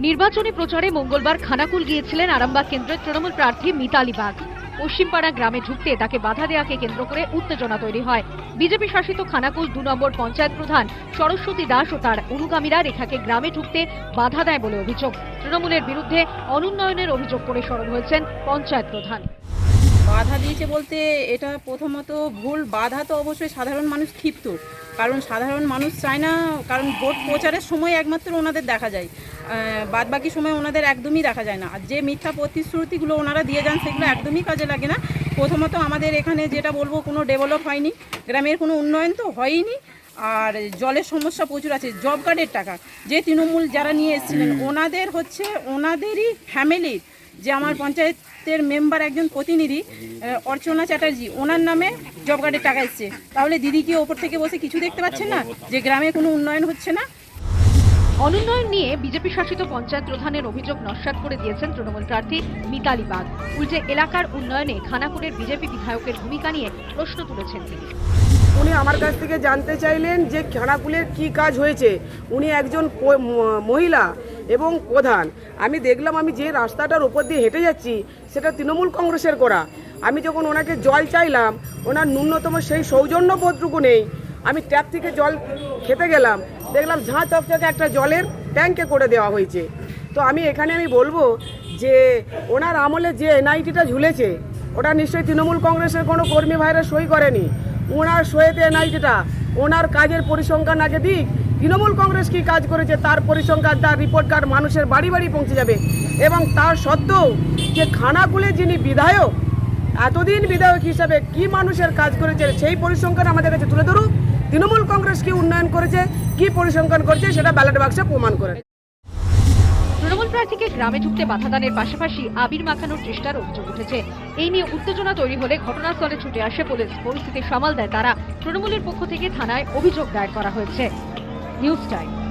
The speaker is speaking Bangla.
নির্বাচনী প্রচারে মঙ্গলবার খানাকুল গিয়েছিলেন আরামবাগ কেন্দ্রের তৃণমূল প্রার্থী মিতালি বাগ। পশ্চিমপাড়া গ্রামে ঢুকতে তাকে বাধা দেওয়াকে কেন্দ্র করে উত্তেজনা তৈরি হয়। বিজেপি শাসিত খানাকুল দু নম্বর পঞ্চায়েত প্রধান সরস্বতী দাস ও তার অনুগামীরা রেখাকে গ্রামে ঢুকতে বাধা দেয় বলে অভিযোগ। তৃণমূলের বিরুদ্ধে অনুন্নয়নের অভিযোগ করে সরব হয়েছেন পঞ্চায়েত প্রধান। বাধা দিয়েছে বলতে এটা প্রথমত ভুল, বাধা তো অবশ্যই সাধারণ মানুষ ক্ষিপ্ত। কারণ সাধারণ মানুষ চায় না, কারণ ভোট প্রচারের সময় একমাত্র ওনাদের দেখা যায়। বাদ বাকি সময় ওনাদের একদমই দেখা যায় না। আর যে মিথ্যা প্রতিশ্রুতিগুলো ওনারা দিয়ে যান সেগুলো একদমই কাজে লাগে না। প্রথমত আমাদের এখানে যেটা বলব কোনো ডেভেলপ হয়নি। গ্রামের কোনো উন্নয়ন তো হয়নি আর জলের সমস্যা প্রচুর আছে জব কার্ডের টাকা। যে তৃণমূল যারা নিয়ে এসেছিলেন ওনাদের হচ্ছে ওনাদেরই ফ্যামিলির যে আমার পঞ্চায়েতের মেম্বার একজন প্রতিনিধি অর্চনা চ্যাটার্জি ওনার নামে জব কার্ডের টাকা এসছে। তাহলে দিদি কি ওপর থেকে বসে কিছু দেখতে পাচ্ছেন না? যে গ্রামে কোনো উন্নয়ন হচ্ছে না? অনুন্নয়ন নিয়ে বিজেপি শাসিত পঞ্চায়েত প্রধানের অভিযোগ নস্যাৎ করে দিয়েছেন তৃণমূল প্রার্থী মিতালি বাগ। উল্টে এলাকার উন্নয়নে খানাকুলের বিজেপি বিধায়কের ভূমিকা নিয়ে প্রশ্ন তুলেছেন তিনি। উনি আমার কাছ থেকে জানতে চাইলেন যে খানাকুলের কি কাজ হয়েছে। উনি একজন মহিলা এবং প্রধান। আমি দেখলাম আমি যে রাস্তাটার উপর দিয়ে হেঁটে যাচ্ছি, সেটা তৃণমূল কংগ্রেসের করা। আমি যখন ওনাকে জল চাইলাম, ওনার ন্যূনতম সেই সৌজন্যবোধটুকু নেই। আমি ট্যাপ থেকে জল খেতে গেলাম। দেখলাম ঝাঁ চকচকে একটা জলের ট্যাঙ্কে করে দেওয়া হয়েছে। তো আমি এখানে আমি বলব যে ওনার আমলে যে এনআইটিটা ঝুলেছে, ওটা নিশ্চয়ই তৃণমূল কংগ্রেসের কোনো কর্মী ভাইরা সই করেনি। ওনার সইতে এনআইটিটা, ওনার কাজের পরিসংখ্যান আগে দিক, তৃণমূল কংগ্রেস কি কাজ করেছে তার পরিসংখ্যান, তার রিপোর্ট কার্ড মানুষের বাড়ি বাড়ি পৌঁছে যাবে। এবং তার সত্ত্বেও যে খানাকুলে যিনি বিধায়ক এতদিন বিধায়ক হিসাবে কি মানুষের কাজ করেছে, সেই পরিসংখ্যান আমাদের কাছে তুলে ধরুক। তৃণমূল কংগ্রেস কি উন্নয়ন করেছে, কি পরিসংখ্যান করেছে, সেটা ব্যালট বাক্সে প্রমাণ করে। তৃণমূল প্রার্থীকে গ্রামে ঢুকতে বাধা দানের পাশাপাশি আবির মাখানোর চেষ্টার অভিযোগ উঠেছে। এই নিয়ে উত্তেজনা তৈরি হলে ঘটনাস্থলে ছুটে আসে পুলিশ। পরিস্থিতি সামাল দেয় তারা। তৃণমূলের পক্ষ থেকে থানায় অভিযোগ দায়ের করা হয়েছে। News time.